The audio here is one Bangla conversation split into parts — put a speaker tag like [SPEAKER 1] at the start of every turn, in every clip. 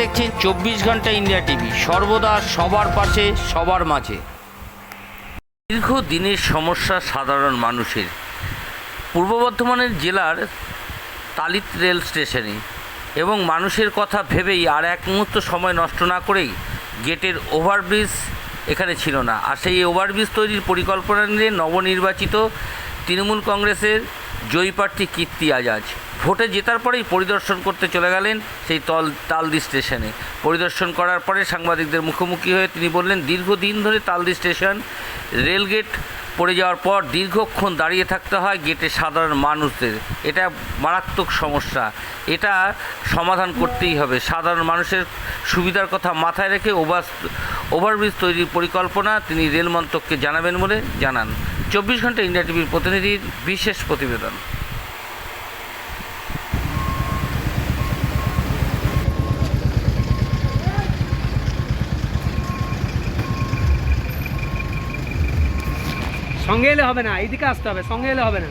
[SPEAKER 1] দেখছেন চব্বিশ ঘণ্টা ইন্ডিয়া টিভি। সর্বদা সবার পাশে, সবার মাঝে। দীর্ঘদিনের সমস্যা সাধারণ মানুষের। পূর্ব বর্ধমানের জেলার তালিত রেল স্টেশনে। এবং মানুষের কথা ভেবেই আর এক মুহূর্ত সময় নষ্ট না করেই গেটের ওভারব্রিজ এখানে ছিল না। আর সেই ওভারব্রিজ তৈরির পরিকল্পনা নিয়ে নবনির্বাচিত তৃণমূল কংগ্রেসের জয়ী প্রার্থী কীর্তি আজাজ ভোটে জেতার পরেই পরিদর্শন করতে চলে গেলেন সেই তল, তালদি স্টেশনে। পরিদর্শন করার পরে সাংবাদিকদের মুখোমুখি হয়ে তিনি বললেন, দীর্ঘদিন ধরে তালদি স্টেশন, রেলগেট পড়ে যাওয়ার পর দীর্ঘক্ষণ দাঁড়িয়ে থাকতে হয় গেটে সাধারণ মানুষদের। এটা মারাত্মক সমস্যা। এটা সমাধান করতেই হবে। সাধারণ মানুষের সুবিধার কথা মাথায় রেখে ওভার, ওভারব্রিজ তৈরির পরিকল্পনা তিনি রেল মন্ত্রককে জানাবেন বলে জানান। চব্বিশ ঘণ্টা ইন্ডিয়া টিভির প্রতিনিধির বিশেষ প্রতিবেদন।
[SPEAKER 2] সঙ্গে এলে হবে না এইদিকে আসতে হবে সঙ্গে এলে হবে না।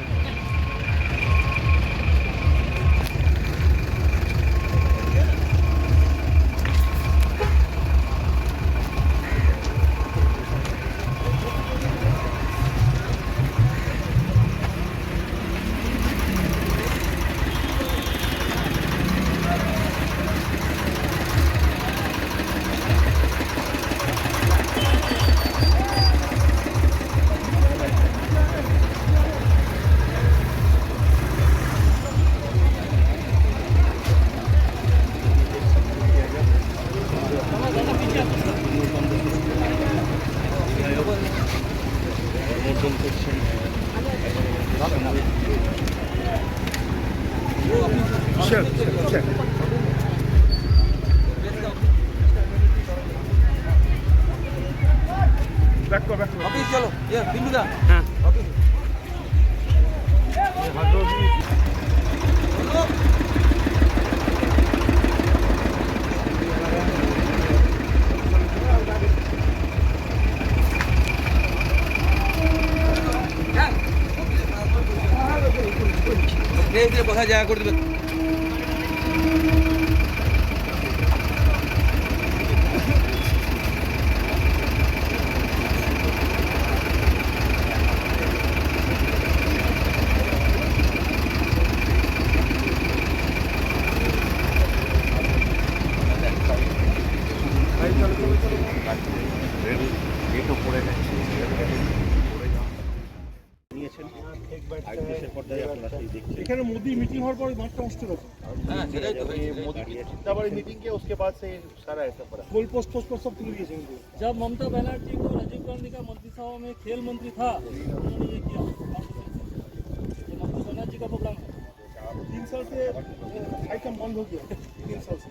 [SPEAKER 3] অফিস চলো ইয়ে বিন্দুদা
[SPEAKER 2] হ্যাঁ।
[SPEAKER 3] ধীরে ধীরে বসা জায়গা করে দেবে
[SPEAKER 4] এখানে মোদি মিটিং হওয়ার পর মাঠটা নষ্ট হয়েছে
[SPEAKER 3] হ্যাঁ সেটাই তো
[SPEAKER 4] তারপরে মিটিং के उसके बाद से सारा ऐसा पड़ा गोल पोस्ट पोस्ट पोस्ट सब तुल दिए इनको
[SPEAKER 5] जब ममता बनर्जी को राजीव गांधी का मंत्रिसभा में खेल मंत्री था उन्होंने ये किया ये ममता बनर्जी का प्रोग्राम है
[SPEAKER 4] तीन साल से आइटम बंद हो गया तीन साल से